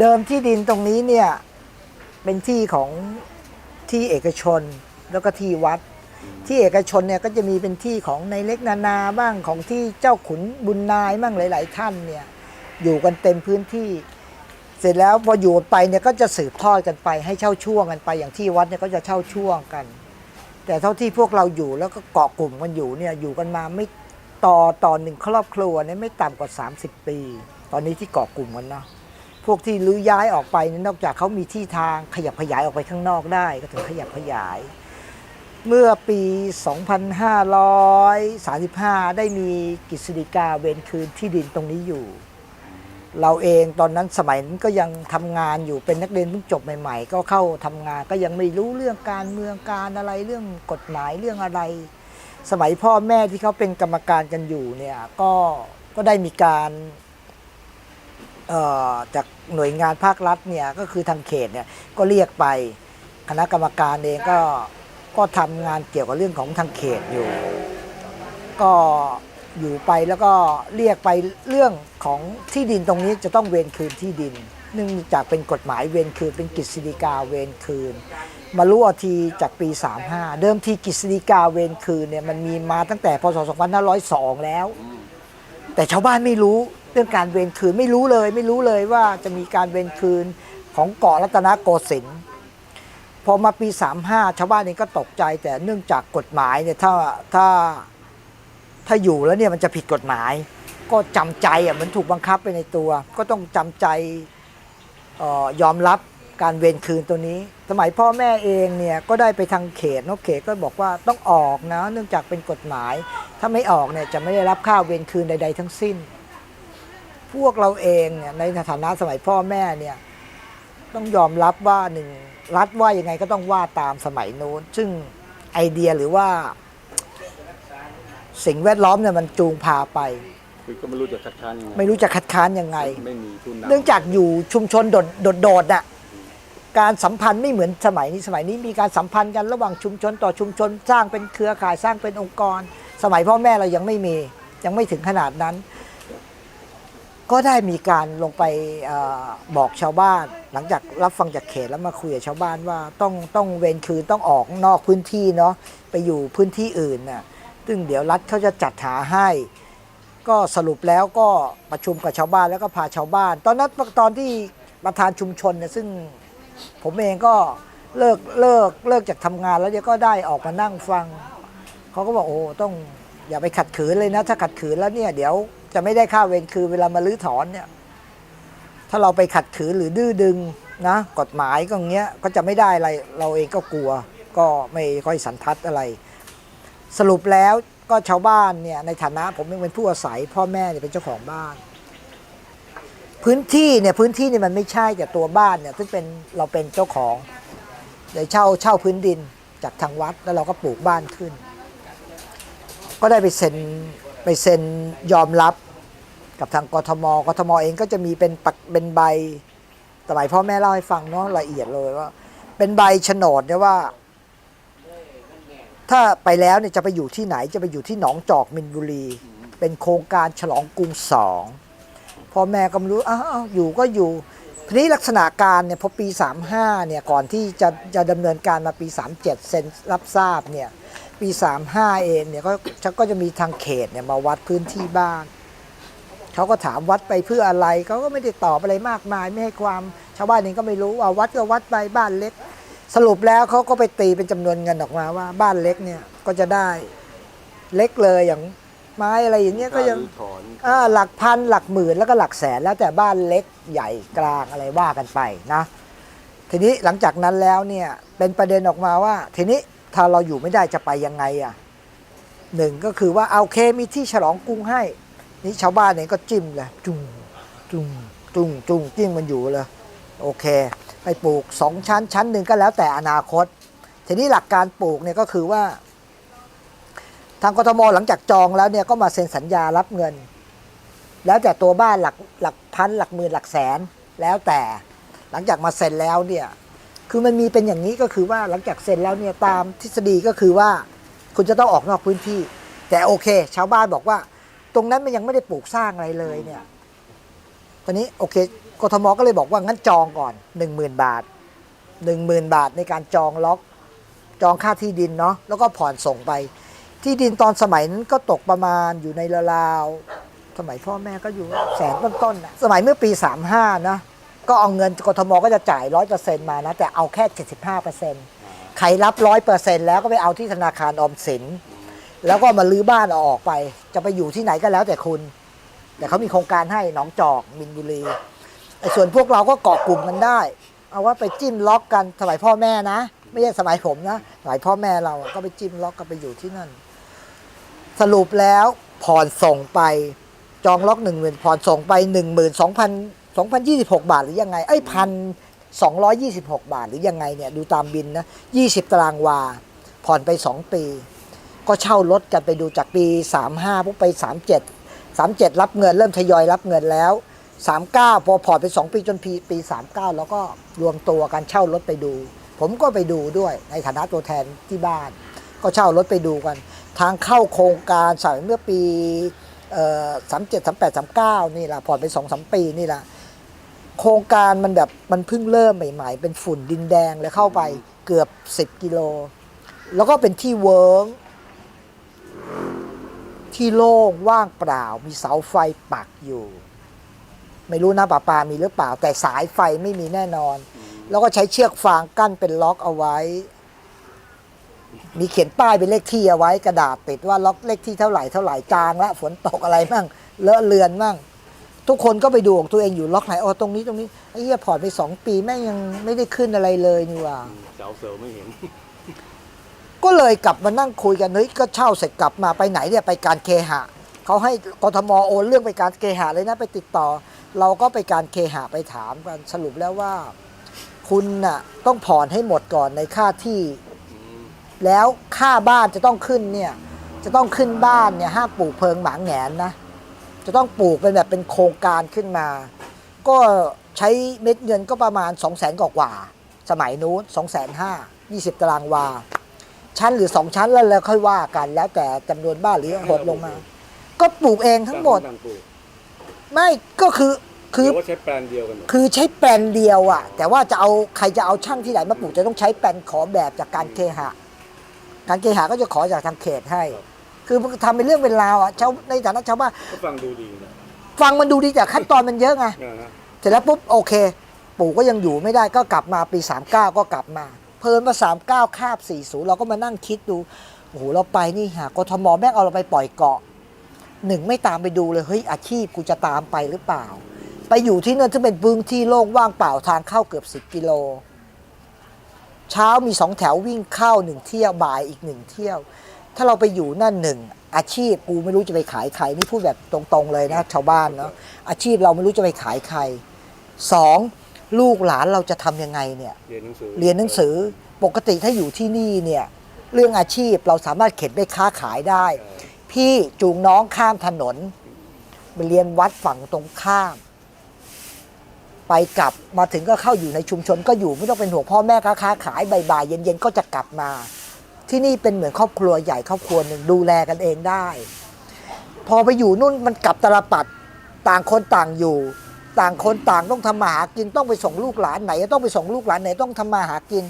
เดิมที่ดินตรงนี้เนี่ยเป็นที่ของที่เอกชนแล้วก็ที่วัด ที่เอกชนเนี่ยก็จะมีเป็นที่ของในเล็กนานาบ้างของที่เจ้าขุนบุญนายบ้างหลาย ๆ ท่านเนี่ยอยู่กันเต็มพื้นที่ เสร็จแล้วพออยู่ไปเนี่ยก็จะสืบทอดกันไป ให้เช่าช่วงกันไปอย่างที่วัดเนี่ยก็จะเช่าช่วงกัน แต่เท่าที่พวกเราอยู่แล้วก็เกาะกลุ่มกันอยู่เนี่ยอยู่กันมาไม่ต่อต่อหนึ่งครอบครัวเนี่ยไม่ต่ำกว่า 30 ปี ตอนนี้ที่เกาะกลุ่มกันเนาะ พวกที่ลื้อย้ายออกไปเนี่ยนอกจากเขามีที่ทางขยับขยายออกไปข้างนอกได้ ก็ถึงขยับขยาย เมื่อปี 2535 ได้มีกฤษฎีกาเวนคืนที่ดินตรงนี้อยู่ เราเองตอนนั้นสมัยนั้นก็ยังทำงานอยู่เป็นนักเรียนเพิ่งจบใหม่ ๆ ก็เข้าทำงานก็ยังไม่รู้เรื่องการเมืองการอะไรเรื่องกฎหมายเรื่องอะไร สมัยพ่อแม่ที่เขาเป็นกรรมการกันอยู่เนี่ยก็ก็ได้มีการ จากหน่วยงานภาครัฐเนี่ยก็คือทางเขตเนี่ยก็เรียกไปคณะกรรมการเองก็ก็ทำงานเกี่ยวกับเรื่องของทางเขตอยู่ ก็อยู่ไปแล้วก็เรียกไปเรื่องของที่ดินตรงนี้จะต้องเวนคืนที่ดินเนื่องจากเป็นกฎหมายเวนคืนเป็นกฤษฎีกาเวนคืน มารู้อาทีจากปี 35 เดิมทีกฤษฎีกาเวนคืนเนี่ยมันมีมาตั้งแต่พศ 2502 แล้ว แต่ชาวบ้านไม่รู้เรื่องการเวรคืนไม่รู้เลย ไม่รู้เลยว่าจะมีการเวรคืนของเกาะรัตนโกสินทร์พอมาปี 35 ชาวบ้านเองก็ตกใจ แต่เนื่องจากกฎหมายเนี่ยถ้าถ้าถ้าอยู่แล้วเนี่ยมันจะผิดกฎหมาย ก็จำใจอะเหมันถูกบังคับไปในตัว ก็ต้องจำใจออยอมรับการเวรคืนตัวนี้ สมัยพ่อแม่เองเนี่ยก็ได้ไปทางเขตเนอะเขตก็บอกว่าต้องออกนะ เนื่องจากเป็นกฎหมาย ถ้าไม่ออกเนี่ยจะไม่ได้รับค่าเวรคืนใด ๆ ทั้งสิ้น พวกเราเองเนี่ยในฐานะสมัยพ่อแม่เนี่ยต้องยอมรับว่าหนึ่งรัฐว่ายังไงก็ต้องว่าตามสมัยโน้น ซึ่งไอเดียหรือว่า สิ่งแวดล้อมเนี่ยมันจูงพาไป คือก็ไม่รู้จะคัดค้านยังไงไม่รู้จะคัดค้านยังไง ไม่มีทุนนำ เนื่องจากอยู่ชุมชนโดดโดดโดดน่ะ การสัมพันธ์ไม่เหมือนสมัยนี้สมัยนี้มีการสัมพันธ์กันระหว่างชุมชนต่อชุมชน สร้างเป็นเครือข่ายสร้างเป็นองค์กร สมัยพ่อแม่เรายังไม่มียังไม่ถึงขนาดนั้น ก็ได้มีการลงไปอบอกชาวบ้าน หลังจากรับฟังจากเขตแล้วมาคุยกับชาวบ้านว่าต้องต้องเวรคืนต้องออกนอกพื้นที่เนาะไปอยู่พื้นที่อื่นน่ะซึ่งเดี๋ยวรัฐเขาจะจัดหาให้ก็สรุปแล้วก็ประชุมกับชาวบ้านแล้วก็พาชาวบ้าน ตอนนั้นตอนที่ประธานชุมชนเนี่ยซึ่ง ผมเองก็เลิกเลิกเลิกจากทำงานแล้วเดี๋ยวก็ได้ออกมานั่งฟัง เขาก็บอกโอ้ต้องอย่าไปขัดขืนเลยนะ ถ้าขัดขืนแล้วเนี่ย เดี๋ยวจะไม่ได้ค่าเวรคืนเวลามาลื้อถอนเนี่ย ถ้าเราไปขัดขืนหรือดื้อดึงนะ กฎหมายก็อย่างเงี้ยก็จะไม่ได้อะไร เราเองก็กลัว ก็ไม่ค่อยสันทัดอะไร สรุปแล้วก็ชาวบ้านเนี่ยในฐานะผมยังเป็นผู้อาศัย พ่อแม่เนี่ยเป็นเจ้าของบ้าน พื้นที่เนี่ยพื้นที่เนี่ยมันไม่ใช่แต่ตัวบ้านเนี่ยซึ่งเป็นเราเป็นเจ้าของเลยเช่าเช่าพื้นดินจากทางวัดแล้วเราก็ปลูกบ้านขึ้น ก็ได้ไปเซ็นไปเซ็นยอมรับกับทางกทมกทมเองก็จะมีเป็นปักเป็นใบสมัยพ่อแม่เล่าให้ฟังเนาะละเอียดเลยว่า เป็นใบโฉนดเนี่ยว่า ถ้าไปแล้วเนี่ยจะไปอยู่ที่ไหนจะไปอยู่ที่หนองจอกมินบุรี เป็นโครงการฉลองกรุงสอง พ่อแม่ก็ไม่รู้อ้าวอยู่ก็อยู่ทีนี้ลักษณะการเนี่ยพอปี 35เนี่ยก่อนที่จะจะดำเนินการมาปี 37 เซ็นรับทราบเนี่ยปี 35 เองเนี่ยก็ก็จะมีทางเขตเนี่ยมาวัดพื้นที่บ้านเขาก็ถามวัดไปเพื่ออะไรเขาก็ไม่ได้ตอบอะไรมากมาย ไม่ให้ความชาวบ้านเองก็ไม่รู้ว่าวัดก็วัดไปบ้านเล็ก สรุปแล้วเขาก็ไปตีเป็นจำนวนเงินออกมาว่าบ้านเล็กเนี่ยก็จะได้เล็กเลยอย่าง ไม้อะไรอย่างเงี้ยก็ยังรื้อถอนอ่าหลักพันหลักหมื่นแล้วก็หลักแสนแล้วแต่บ้านเล็กใหญ่กลางอะไรว่ากันไปนะ ทีนี้หลังจากนั้นแล้วเนี่ยเป็นประเด็นออกมาว่า ทีนี้ถ้าเราอยู่ไม่ได้จะไปยังไงอะหนึ่งก็คือว่าเอาโอเคมีที่ฉลองกรุงให้ นี่ชาวบ้านเนี่ยก็จิ้มเลยจุ้งจุ้งจุ้งจุ้งจิ้งมันอยู่เลยโอเค ไปปลูกสองชั้นชั้นหนึ่งก็แล้วแต่อนาคต ทีนี้หลักการปลูกเนี่ยก็คือว่า ทางกทมหลังจากจองแล้วเนี่ยก็มาเซ็นสัญญารับเงิน แล้วแต่ตัวบ้านหลักหลักพันหลักหมื่นหลักแสน แล้วแต่หลังจากมาเซ็นแล้วเนี่ยคือมันมีเป็นอย่างนี้ก็คือว่าหลังจากเซ็นแล้วเนี่ยตามทฤษฎีก็คือว่า คุณจะต้องออกนอกพื้นที่ แต่โอเค ชาวบ้านบอกว่า ตรงนั้นมันยังไม่ได้ปลูกสร้างอะไรเลยเนี่ยตอนนี้โอเคกทมก็เลยบอกว่างั้นจองก่อน 10,000 บาท 10,000 บาทในการจองล็อกจองค่าที่ดินเนาะแล้วก็ผ่อนส่งไป ที่ดินตอนสมัยนั้นก็ตกประมาณอยู่ในราวๆสมัยพ่อแม่ก็อยู่แสนต้นๆนะสมัยเมื่อปี 35นะก็เอาเงินกทมก็จะจ่าย100%มานะ แต่เอาแค่75%ใครรับ100%แล้วก็ไปเอาที่ธนาคารออมสิน แล้วก็มาลื้อบ้านเอาออกไป จะไปอยู่ที่ไหนก็แล้วแต่คุณ แต่เขามีโครงการให้หนองจอกมินบุรีไอ้ส่วนพวกเราก็เกาะกลุ่มกันได้ เอาว่าไปจิ้มล็อกกันสมัยพ่อแม่นะ ไม่ใช่สมัยผมนะสมัยพ่อแม่เราก็ไปจิ้มล็อกกันไปอยู่ที่นั่น สรุปแล้วผ่อนส่งไปจองล็อกหนึ่งหมื่นผ่อนส่งไปหนึ่งหมื่นสองพันสองพันยี่สิบหกบาทหรือยังไงไอ้พันสองร้อยยี่สิบหกบาทหรือยังไงเนี่ยดูตามบินนะยี่สิบตารางวา ผ่อนไปสองปี ก็เช่ารถกันไปดูจากปีสามห้าปุ๊บไปสามเจ็ดสามเจ็ดรับเงินเริ่มทยอยรับเงินแล้วสามเก้าพอผ่อนไปสองปีจนปีปีสามเก้าแล้วก็รวมตัวกันเช่ารถไปดู ผมก็ไปดูด้วยในฐานะตัวแทนที่บ้าน ก็เช่ารถไปดูกัน ทางเข้าโครงการสายเมื่อปีสามเจ็ดสามแปดสามเก้านี่แหละผ่อนไปสองสามปีนี่แหละโครงการมันแบบมันเพิ่งเริ่มใหม่ๆ เป็นฝุ่นดินแดงเลยเข้าไปเกือบสิบกิโล แล้วก็เป็นที่เวิร์งที่โล่งว่างเปล่า มีเสาไฟปักอยู่ ไม่รู้นะป่าปามีหรือเปล่า แต่สายไฟไม่มีแน่นอน แล้วก็ใช้เชือกฟางกั้นเป็นล็อกเอาไว้ มีเขียนป้ายเป็นเลขที่เอาไว้กระดาษติดว่าล็อกเลขที่เท่าไหร่เท่าไหร่จางละฝนตกอะไรมั่งเลอะเลือนมั่งทุกคนก็ไปดูของตัวเองอยู่ล็อกไหนอ๋อตรงนี้ตรงนี้ไอ้เหี้ยผ่อนไปสองปีแม่งยังไม่ได้ขึ้นอะไรเลยนี่หว่า เสาเสริมไม่เห็น ก็เลยกลับมานั่งคุยกันเฮ้ยก็เช่าเสร็จกลับมาไปไหนเนี่ยไปการเคหะเขาให้กทมโอนเรื่องไปการเคหะเลยนะไปติดต่อ เราก็ไปการเคหะไปถามกันสรุปแล้วว่า คุณน่ะต้องผ่อนให้หมดก่อนในค่าที่ แล้วค่าบ้านจะต้องขึ้นเนี่ย จะต้องขึ้นบ้านเนี่ยห้ามปลูกเพิงหมาแหงนนะ จะต้องปลูกเป็นแบบเป็นโครงการขึ้นมา ก็ใช้เม็ดเงินก็ประมาณ 2 0 0แสนกว่าๆสมัยนู้น2 5 0 0 0 20 ตารางวา ชั้นหรือ 2 ชั้นแล้วแล้วค่อยว่ากัน แล้วแต่จำนวนบ้านหรือหดลงมา ก็ปลูกเองทั้งหมดต่างปลูกไม่ก็คือคืหอรือว่าใช้แปลนเดียวกันหมดคือใช้แปลนเดียวอะแต่ว่าจะเอาใครจะเอาช่างที่ไหนมาปลูกจะต้องใช้แปลนขอแบบจากการเคหะ การเคหะก็จะขอจากทางเขตให้ คือมันทำเป็นเรื่องเป็นราวอะชาวในฐานะชาวบ้านก็ฟังดูดีนะฟังมันดูดีแต่ขั้นตอนมันเยอะไงนะฮะเสร็จแล้วปุ๊บโอเค ปู่ก็ยังอยู่ไม่ได้ก็กลับมาปี 39 ก็กลับมา เพลินมา 39 คาบ 40 เราก็มานั่งคิดดูโอ้โหเราไปนี่หากทมแม่งเอาเราไปปล่อยเกาะหนึ่งไม่ตามไปดูเลยเฮ้ยอาชีพกูจะตามไปหรือเปล่า ไปอยู่ที่นั่นที่เป็นพื้นที่โล่งว่างเปล่าทางเข้าเกือบ 10 กิโล เช้ามีสองแถววิ่งเข้าหนึ่งเที่ยวบ่ายอีกหนึ่งเที่ยว ถ้าเราไปอยู่นั่นหนึ่งอาชีพกูไม่รู้จะไปขายใครนี่พูดแบบตรงๆเลยนะชาวบ้านเนาะอาชีพเราไม่รู้จะไปขายใครสองลูกหลานเราจะทำยังไงเนี่ยเรียนหนังสือเรียนหนังสือปกติถ้าอยู่ที่นี่เนี่ยเรื่องอาชีพเราสามารถเข็นไปค้าขายได้ พี่จูงน้องข้ามถนนไปเรียนวัดฝั่งตรงข้าม ไปกลับมาถึงก็เข้าอยู่ในชุมชนก็อยู่ไม่ต้องเป็นห่วงพ่อแม่ค้าค้าขายบ่ายๆเย็นๆก็จะกลับมา ที่นี่เป็นเหมือนครอบครัวใหญ่ครอบครัวหนึ่งดูแลกันเองได้ พอไปอยู่นู่นมันกลับตลปัดต่างคนต่างอยู่ ต่างคนต่างต้องทำมาหากินต้องไปส่งลูกหลานไหนต้องไปส่งลูกหลานไหนต้องทำมาหากิน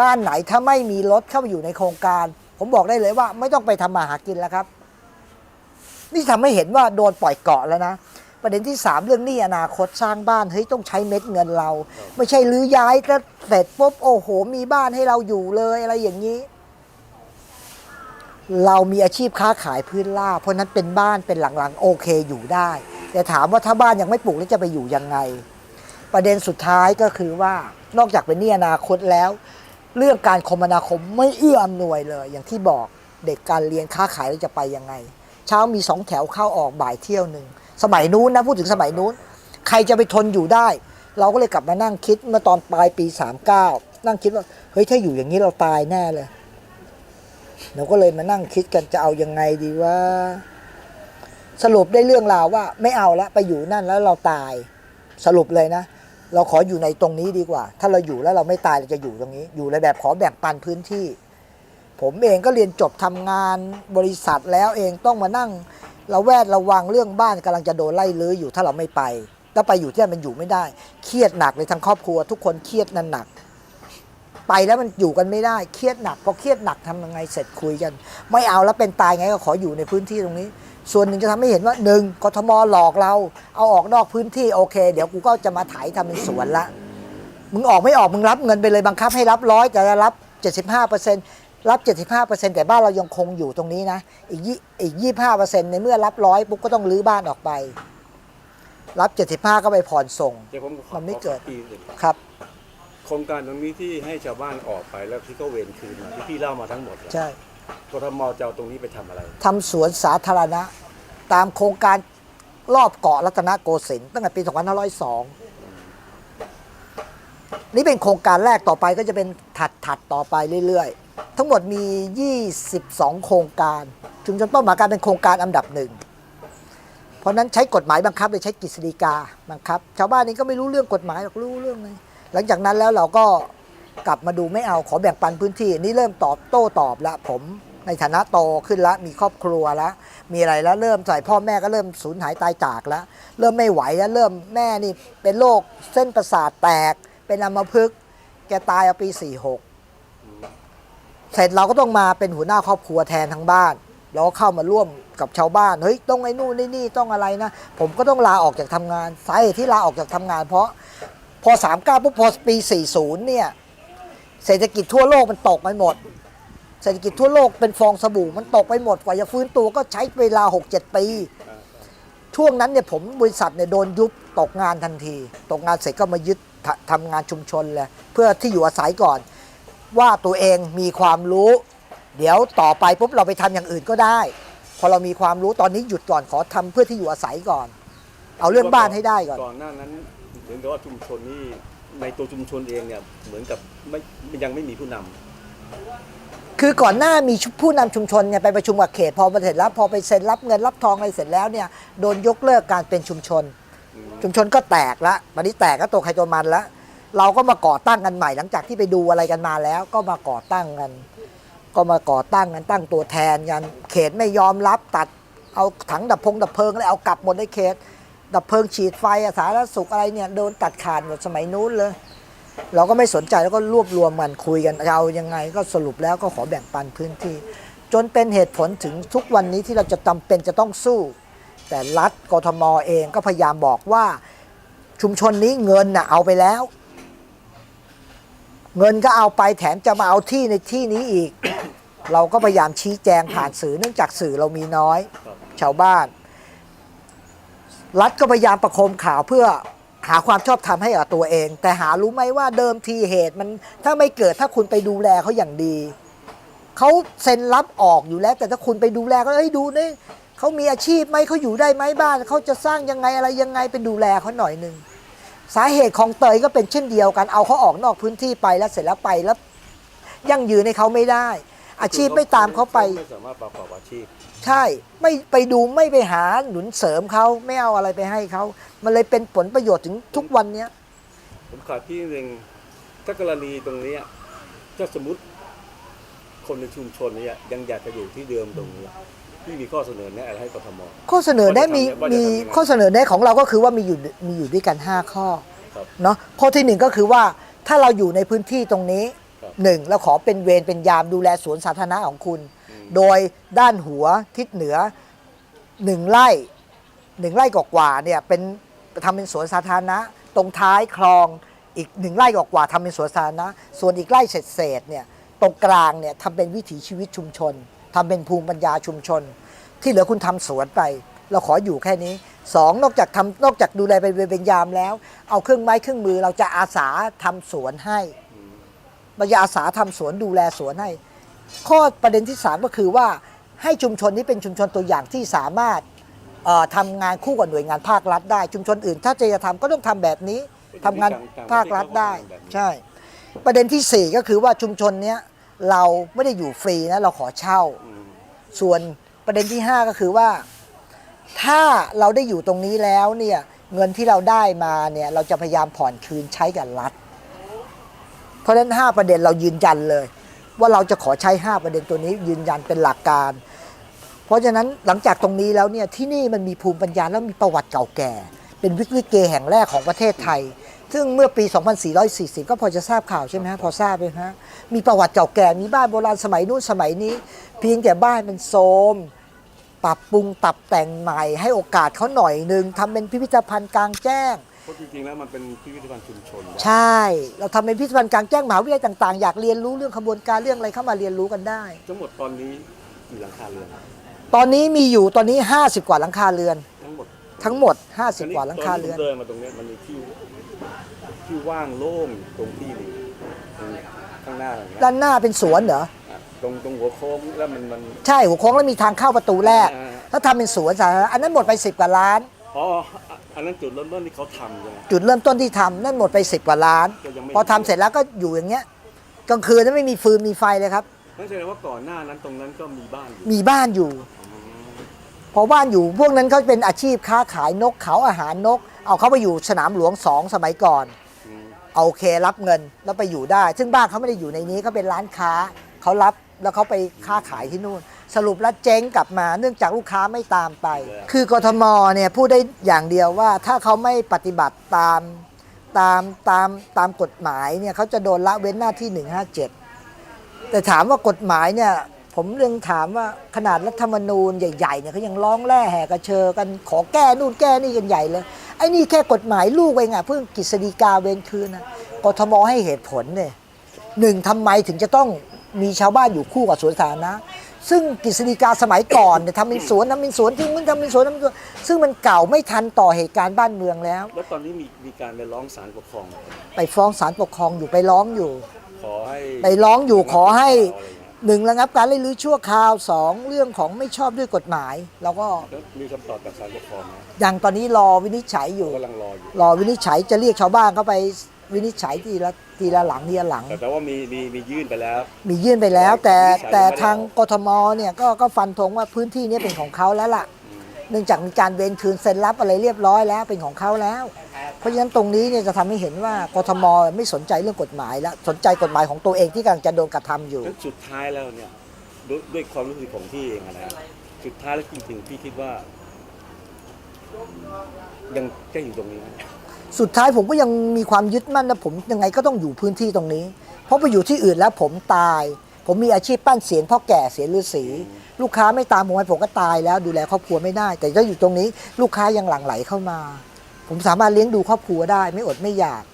บ้านไหนถ้าไม่มีรถเข้าไปอยู่ในโครงการ ผมบอกได้เลยว่า ไม่ต้องไปทำมาหากินแล้วครับ นี่ทำให้เห็นว่าโดนปล่อยเกาะแล้วนะ ประเด็นที่สามเรื่องหนี้อนาคตสร้างบ้านเฮ้ยต้องใช้เม็ดเงินเรา ไม่ใช่รื้อย้ายแล้วเสร็จปุ๊บโอ้โห มีบ้านให้เราอยู่เลยอะไรอย่างนี้ เรามีอาชีพค้าขายพื้นราเพราะนั้นเป็นบ้านเป็นหลังๆ โอเคอยู่ได้ แต่ถามว่าถ้าบ้านยังไม่ปลูกแล้วจะไปอยู่ยังไง ประเด็นสุดท้ายก็คือว่านอกจากเป็นหนี้อนาคตแล้ว เรื่องการคมนาคมไม่เอื้ออำนวยเลย อย่างที่บอกเด็กการเรียนค้าขายแล้วจะไปยังไง เช้ามีสองแถวเข้าออกบ่ายเที่ยวหนึ่ง สมัยนู้นนะพูดถึงสมัยนู้น ใครจะไปทนอยู่ได้ เราก็เลยกลับมานั่งคิดเมื่อตอนปลายปี 39 นั่งคิดว่าเฮ้ยถ้าอยู่อย่างนี้เราตายแน่เลยเราก็เลยมานั่งคิดกันจะเอายังไงดีว่า สรุปได้เรื่องราวว่า ไม่เอาละไปอยู่นั่นแล้วเราตาย สรุปเลยนะเราขออยู่ในตรงนี้ดีกว่า ถ้าเราอยู่แล้วเราไม่ตายเราจะอยู่ตรงนี้ อยู่ในแบบขอแบ่งปันพื้นที่ ผมเองก็เรียนจบทำงานบริษัทแล้วเองต้องมานั่ง เราแวดระวังเรื่องบ้านกำลังจะโดนไล่ลื้ออยู่ถ้าเราไม่ไปแล้วไปอยู่ที่นั่นมันอยู่ไม่ได้ เครียดหนักเลยทั้งครอบครัว ทุกคนเครียดนั่นหนัก ไปแล้วมันอยู่กันไม่ได้ เครียดหนักพอเครียดหนักทำยังไงเสร็จคุยกัน ไม่เอาแล้วเป็นตายไงก็ขออยู่ในพื้นที่ตรงนี้ ส่วนหนึ่งจะทำให้เห็นว่าหนึ่งกทมหลอกเรา เอาออกนอกพื้นที่โอเค เดี๋ยวกูก็จะมาไถทำเป็นสวนละมึงออกไม่ออกมึงรับเงินไปเลยบังคับให้รับร้อยแต่จะรับ75%รั บ 75%แต่บ้านเรายังคงอยู่ตรงนี้นะ อีกยี่อีก25%ในเมื่อรับร้อยปุ๊บก็ต้องรื้อบ้านออกไป รับ 75 ก็ไปผ่อนส่ง เดี๋ยวผมขอมันไม่เกิด ขอปีหนึ่งครับ โครงการตรงนี้ที่ให้ชาวบ้านออกไปแล้วที่เขาเวรคืนมาที่พี่เล่ามาทั้งหมดอะใช่กทมจะเอาตรงนี้ไปทำอะไร ทำสวนสาธารณะ ตามโครงการรอบเกาะรัตนโกสินทร์ตั้งแต่ปี 2502 นี่เป็นโครงการแรกต่อไปก็จะเป็นถัดถัดต่อไปเรื่อยๆ ทั้งหมดมี 22 โครงการชุมชนเป้าหมายการเป็นโครงการอันดับหนึ่ง เพราะนั้นใช้กฎหมายบังคับเลยใช้กฤษฎีกาบังคับ ชาวบ้านนี้ก็ไม่รู้เรื่องกฎหมายหรอกรู้เรื่องเลยหลังจากนั้นแล้วเราก็กลับมาดูไม่เอาขอแบ่งปันพื้นที่ นี่เริ่มตอบโต้ตอบละผมในฐานะโตขึ้นละมีครอบครัวล้วมีอะไรแล้วเริ่มใส่พ่อแม่ก็เริ่มสูญหายตายจากแล้ว เริ่มไม่ไหวแล้วเริ่มแม่นี่เป็นโรคเส้นประสาทแตก เป็นอัมพฤกษ์แกตายเอาปี 46 เสร็จเราก็ต้องมาเป็นหัวหน้าครอบครัวแทนทั้งบ้าน แล้วก็เข้ามาร่วมกับชาวบ้านเฮ้ยต้องไอ้นู่นไอ้นี่ต้องอะไรนะ ผมก็ต้องลาออกจากทำงานสาเหตุที่ลาออกจากทำงาน เพราะพอ39ปุ๊บพอปี 40 เนี่ยเศรษฐกิจทั่วโลกมันตกไปหมด เศรษฐกิจทั่วโลกเป็นฟองสบู่มันตกไปหมดกว่าจะฟื้นตัวก็ใช้เวลา 6-7 ปี ช่วงนั้นเนี่ยผมบริษัทเนี่ยโดนยุบตกงานทันที ตกงานเสร็จก็มายึดทะทำงานชุมชนเลยเพื่อที่อยู่อาศัยก่อน ว่าตัวเองมีความรู้ เดี๋ยวต่อไปปุ๊บเราไปทำอย่างอื่นก็ได้ พอเรามีความรู้ตอนนี้หยุดก่อนขอทำเพื่อที่อยู่อาศัยก่อน เอาเรื่องบ้านให้ได้ก่อน ก่อนหน้านั้นเหมือนกับว่าชุมชนนี่ในตัวชุมชนเองเนี่ยเหมือนกับไม่ยังไม่มีผู้นำคือก่อนหน้ามีผู้นำชุมชนเนี่ยไปประชุมกับเขตพอมาเสร็จแล้วพอไปเซ็นรับเงินรับทองอะไรเสร็จแล้วเนี่ยโดนยกเลิกการเป็นชุมชน ชุมชนก็แตกละตอนนี้แตกก็ตัวใครตัวมันละ เราก็มาก่อตั้งกันใหม่หลังจากที่ไปดูอะไรกันมาแล้ว ก็มาก่อตั้งกัน ก็มาก่อตั้งกันตั้งตัวแทนกันเขตไม่ยอมรับตัดเอาถังดับพงดับเพลิงอะไรเอากลับหมดในเขต ดับเพลิงฉีดไฟอะสาธารณสุขอะไรเนี่ยโดนตัดขาดหมดสมัยนู้นเลย เราก็ไม่สนใจแล้วก็รวบรวมมันคุยกันเอายังไง ก็สรุปแล้วก็ขอแบ่งปันพื้นที่ จนเป็นเหตุผลถึงทุกวันนี้ที่เราจะจำเป็นจะต้องสู้ แต่รัฐกทมเองก็พยายามบอกว่าชุมชนนี้เงินน่ะเอาไปแล้ว เงินก็เอาไปแถมจะมาเอาที่ในที่นี้อีก เราก็พยายามชี้แจงผ่านสื่อเนื่องจากสื่อเรามีน้อย ชาวบ้าน รัฐก็พยายามประคมข่าวเพื่อหาความชอบธรรมให้กับตัวเอง แต่หารู้ไหมว่าเดิมทีเหตุมันถ้าไม่เกิดถ้าคุณไปดูแลเขาอย่างดีเขาเซ็นรับออกอยู่แล้ว แต่ถ้าคุณไปดูแลก็เอ้ยดูนี่เขามีอาชีพไหมเขาอยู่ได้ไหมบ้านเขาจะสร้างยังไงอะไรยังไงไปดูแลเขาหน่อยหนึ่ง สาเหตุของเตยก็เป็นเช่นเดียวกัน เอาเขาออกนอกพื้นที่ไปแล้วเสร็จแล้วไปแล้วยั่งยืนให้เขาไม่ได้ อาชีพไม่ตามเขาไป ไม่สามารถประกอบอาชีพ ใช่ไม่ไปดูไม่ไปหาหนุนเสริมเขาไม่เอาอะไรไปให้เขามันเลยเป็นผลประโยชน์ถึงทุกวันเนี้ยผมขาดที่หนึ่งถ้ากรณีตรงเนี้ยถ้าสมมติคนในชุมชนเนี่ยยังอยากจะอยู่ที่เดิมตรงนี้ ที่มีข้อเสนอแนะอะไรให้กทม ข้อเสนอได้มีว่าจะทำมียังไงข้อเสนอได้ของเราก็คือว่ามีอยู่มีอยู่ด้วยกัน 5 ข้อครับเนาะข้อที่หนึ่งก็คือว่าถ้าเราอยู่ในพื้นที่ตรงนี้ครับ หนึ่งเราขอเป็นเวรเป็นยามดูแลสวนสาธารณะของคุณ อืม โดยด้านหัวทิศเหนือหนึ่งไร่หนึ่งไร่กว่าๆเนี่ยเป็นทำเป็นสวนสาธารณะ ตรงท้ายคลองอีกหนึ่งไร่กว่าๆทำเป็นสวนสาธารณะ ส่วนอีกไร่เศษๆเนี่ยตรงกลางเนี่ยทำเป็นวิถีชีวิตชุมชน ทำเป็นภูมิปัญญาชุมชน ที่เหลือคุณทำสวนไป เราขออยู่แค่นี้สองนอกจากทำนอกจากดูแลเป็นเวรเป็นยามแล้ว เอาเครื่องไม้เครื่องมือเราจะอาสาทำสวนให้เราจะอาสาทำสวนดูแลสวนให้ ข้อประเด็นที่3ก็คือว่าให้ชุมชนนี้เป็นชุมชนตัวอย่างที่สามารถเอ่อทำงานคู่กับหน่วยงานภาครัฐได้ ชุมชนอื่น ถ้าจะทำก็ต้องทำแบบนี้ทำงานภาครัฐได้ ใช่ ประเด็นทีสี่4 ก็คือว่าชุมชนเนี้ย เราไม่ได้อยู่ฟรีนะเราขอเช่าอืมส่วนประเด็นที่ 5 ก็คือว่า ถ้าเราได้อยู่ตรงนี้แล้วเนี่ยเงินที่เราได้มาเนี่ยเราจะพยายามผ่อนคืนใช้กับรัฐ เพราะฉะนั้น 5 ประเด็นเรายืนยันเลย ว่าเราจะขอใช้ 5 ประเด็นตัวนี้ยืนยันเป็นหลักการ เพราะฉะนั้นหลังจากตรงนี้แล้วเนี่ยที่นี่มันมีภูมิปัญญาแล้วมีประวัติเก่าแก่ เป็นวิกฤตเกย์แห่งแรกของประเทศไทย ซึ่งเมื่อปี 2440 ก็พอจะทราบข่าวใช่ไหมฮะพอทราบไหมฮะมีประวัติเก่าแก่มีบ้านโบราณสมัยนู้นสมัยนี้ เพียงแต่บ้านเป็นโทรมปรับปรุงปรับแต่งใหม่ ให้โอกาสเขาหน่อยหนึ่งทำเป็นพิพิธภัณฑ์กลางแจ้ง เพราะจริงๆแล้วมันเป็นพิพิธภัณฑ์ชุมชนใช่ เราทำเป็นพิพิธภัณฑ์กลางแจ้งมหาวิทยาลัยต่างๆ อยากเรียนรู้เรื่องขบวนการเรื่องอะไรเข้ามาเรียนรู้กันได้ ทั้งหมดตอนนี้กี่หลังคาเรือนตอนนี้มีอยู่ตอนนี้ 50 กว่าหลังคาเรือน ทั้งหมดทั้งหมด 50 กว่าหลังคาเรือนตที่ผมเดินมาตรงเนี้ยมันมีที่ ที่ว่างโล่งตรงที่นี้ตรงเนี้ยข้างหน้าอย่างเงี้ยด้านหน้าเป็นสวนเหรอ อะตรงตรงหัวโค้งแล้วมันมัน ใช่หัวโค้งแล้วมีทางเข้าประตูแรก อ่าถ้าทำเป็นสวนสาธารณะอันนั้นหมดไป 10 กว่าล้าน อ๋ออันนั้นจุดเริ่มต้นที่เขาทำใช่ไหม จุดเริ่มต้นที่ทำนั่นหมดไป 10 กว่าล้าน ก็ยังไม่ พอทำเสร็จแล้วก็อยู่อย่างเงี้ยกลางคืนนั้นไม่มีฟืนมีไฟเลยครับ นั่นแสดงว่าก่อนหน้านั้นตรงนั้นก็มีบ้านอยู่มีบ้านอยู่อืมพอบ้านอยู่พวกนั้นเขาเป็นอาชีพค้าขายนกเขาอาหารนก เอาเขาไปอยู่สนามหลวงสองสมัยก่อนอืมเอา โอเครับเงินแล้วไปอยู่ได้ ซึ่งบ้านเขาไม่ได้อยู่ในนี้เขาเป็นร้านค้าเขารับแล้วเขาไปค้าขายที่นู่น สรุปแล้วเจ๊งกลับมา เนื่องจากลูกค้าไม่ตามไป คือกทมเนี่ยพูดได้อย่างเดียวว่าถ้าเขาไม่ปฏิบัติตามตามตามตามกฎหมายเนี่ยเขาจะโดนละเว้นหน้าที่ 157 แต่ถามว่ากฎหมายเนี่ยผมเรื่องถามว่าขนาดรัฐธรรมนูญใหญ่ๆเนี่ยเขายังร้องแร่แห่กระเชอกันขอแก้นู่นแก้นี่กันใหญ่เลย ไอ้นี่แค่กฎหมายลูกเองอะเพิ่งกฤษฎีกาเว้นคืนนะกทมให้เหตุผลเนี่ยหนึ่งทำไมถึงจะต้องมีชาวบ้านอยู่คู่กับสวนสาธารณะซึ่งกฤษฎีกาสมัยก่อนเนี่ยทำเป็นสวนทำเป็นสวนที่มึงทำเป็นสวนทำเป็นสวนซึ่งมันเก่าไม่ทันต่อเหตุการณ์บ้านเมืองแล้ว แล้วตอนนี้มีมีการไปร้องศาลปกครองไหมไปฟ้องศาลปกครองอยู่ไปร้องอยู่ ขอให้ไปร้องอยู่ขอให้อะไรเงี้ย หนึ่งระงับการไล่ลื้อชั่วคราวสองเรื่องของไม่ชอบด้วยกฎหมาย แล้วก็แล้วมีคำตอบจากศาลปกครองไหมอย่างตอนนี้รอวินิจฉัยอยู่ กำลังรออยู่ รอวินิจฉัยจะเรียกชาวบ้านเข้าไปวินิจฉัยทีละทีละหลังทีละหลัง แต่แต่ว่ามีมีมียื่นไปแล้ว มียื่นไปแล้ว แต่วินิจฉัยแต่ไม่ได้ทางกทมเนี่ยก็ก็ฟันธงว่าพื้นที่เนี้เป็นของเขาแล้วล่ะอืมเนื่องจากมีการเวนคืนเซ็นรับอะไรเรียบร้อยแล้วเป็นของเขาแล้ว เพราะฉะนั้นตรงนี้เนี่ยจะทำให้เห็นว่ากทมไม่สนใจเรื่องกฎหมายแล้วสนใจกฎหมายของตัวเองที่กำลังจะโดนกระทำอยู่งั้นสุดท้ายแล้วเนี่ยด้วยด้วยความรู้สึกของพี่เองอะนะสุดท้ายแล้วจริงๆพี่คิดว่า ยังจะอยู่ตรงนี้ไหมสุดท้ายผมก็ยังมีความยึดมั่นนะผมยังไงก็ต้องอยู่พื้นที่ตรงนี้ เพราะไปอยู่ที่อื่นแล้วผมตาย ผมมีอาชีพปั้นเสียนพ่อแก่เสียนฤาษีลูกค้าไม่ตามผมไปผมก็ตายแล้วดูแลครอบครัวไม่ได้ แต่ถ้าอยู่ตรงนี้ ลูกค้ายังหลั่งไหลเข้ามา ผมสามารถเลี้ยงดูครอบครัวได้ ไม่อดไม่อยาก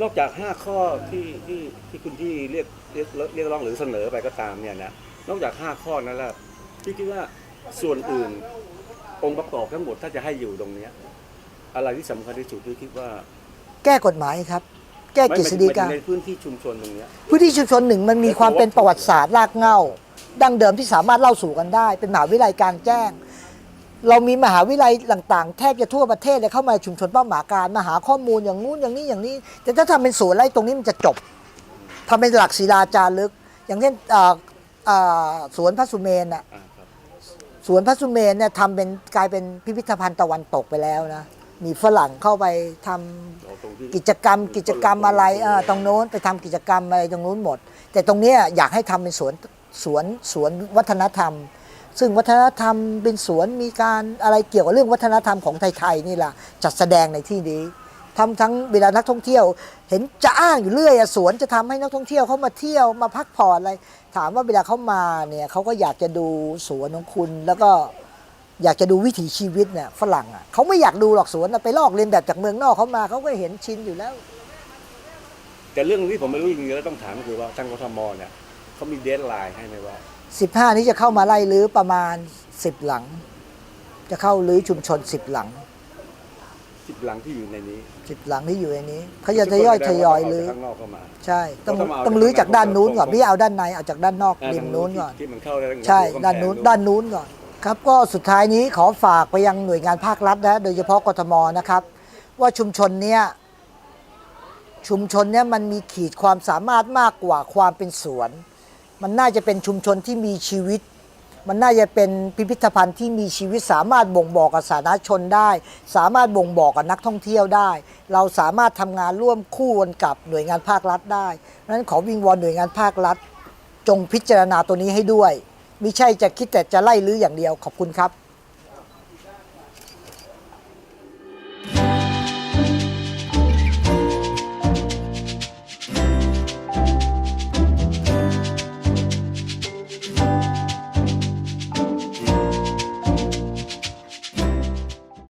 นอกจากห้าข้อที่ที่ที่คุณพี่เรียกเรียกเรียกร้องหรือเสนอไปก็ตามเนี่ยนะนอกจากห้าข้อนั้นแล้วพี่คิดว่าส่วนอื่นองค์ประกอบทั้งหมดถ้าจะให้อยู่ตรงเนี้ยอะไรที่สำคัญที่สุดที่คิดว่าแก้กฎหมายครับ แก้กฤษฎีกาไม่ไม่ในพื้นที่ชุมชนตรงเนี้ย พื้นที่ชุมชนหนึ่งมันมีความเป็นประวัติศาสตร์รากเหง้าดั้งเดิมที่สามารถเล่าสู่กันได้ เป็นมหาวิทยาลัยกลางแจ้ง เรามีมหาวิทยาลัยต่างๆ แทบจะทั่วประเทศเลยเข้ามาชุมชนเป้าหมายการมาหาข้อมูลอย่างนู้นอย่างนี้อย่างนี้ แต่ถ้าทำเป็นสวนไร่ตรงนี้มันจะจบทำเป็นหลักศิลาจารึก อย่างเช่นเอ่อเอ่อสวนพระสุเมนน่ะอ่าครับสวนพระสุเมนเนี่ยทำเป็นกลายเป็นพิพิธภัณฑ์ตะวันตกไปแล้วนะมีฝรั่งเข้าไปทำเอาตรงที่กิจกรรม กิจกรรมอะไรเออตรงโน้นไปทำกิจกรรมอะไรตรงโน้นหมด แต่ตรงเนี้ยอยากให้ทำเป็นสวนสวนสวนวัฒนธรรม ซึ่งวัฒนธรรมเป็นสวนมีการอะไรเกี่ยวกับเรื่องวัฒนธรรมของไทยๆนี่แหละจัดแสดงในที่นี้ทำทั้งเวลานักท่องเที่ยว เห็นจะอ้างอยู่เรื่อยสวนจะทำให้นักท่องเที่ยวเขามาเที่ยวมาพักผ่อนอะไร ถามว่าเวลาเขามาเนี่ยเขาก็อยากจะดูสวนของคุณแล้วก็อยากจะดูวิถีชีวิตเนี่ยฝรั่งอะเขาไม่อยากดูหรอกสวนไปลอกเลียนแบบจากเมืองนอกเขามาเขาก็เห็นชินอยู่แล้ว แต่เรื่องที่ผมไม่รู้จริงๆแล้วต้องถามก็คือว่าทางกทมเนี่ยเขามีเดทไลน์ให้ไหมว่า 15 นี้จะเข้ามาไล่รื้อประมาณ 10 หลัง จะเข้ารื้อชุมชน 10 หลัง สิบหลังที่อยู่ในนี้10 หลังที่อยู่ในนี้เขาจะทยอยทยอยรื้อ ข้างนอกเข้ามา ใช่ ต้องเขาต้องเอาต้องรื้อจากด้านนู้นก่อนตรงไม่เอาด้านใน เอาจากด้านนอกอ่าริมนู้นก่อน ที่ที่มันเข้าได้ใช่หัวกำแพงด้านนู้น ด้านนู้นก่อน ครับ ก็สุดท้ายนี้ขอฝากไปยังหน่วยงานภาครัฐนะ โดยเฉพาะกทมนะครับ ว่าชุมชนเนี้ย ชุมชนเนี้ยมันมีขีดความสามารถมากกว่าความเป็นสวน มันน่าจะเป็นชุมชนที่มีชีวิต มันน่าจะเป็นพิพิธภัณฑ์ที่มีชีวิตสามารถบ่งบอกกับสาธารณชนได้ สามารถบ่งบอกกับนักท่องเที่ยวได้ เราสามารถทำงานร่วมคู่กันกับหน่วยงานภาครัฐได้ฉะนั้นขอวิงวอนหน่วยงานภาครัฐ จงพิจารณาตัวนี้ให้ด้วย มิใช่จะคิดแต่จะไล่ลื้ออย่างเดียวขอบคุณครับ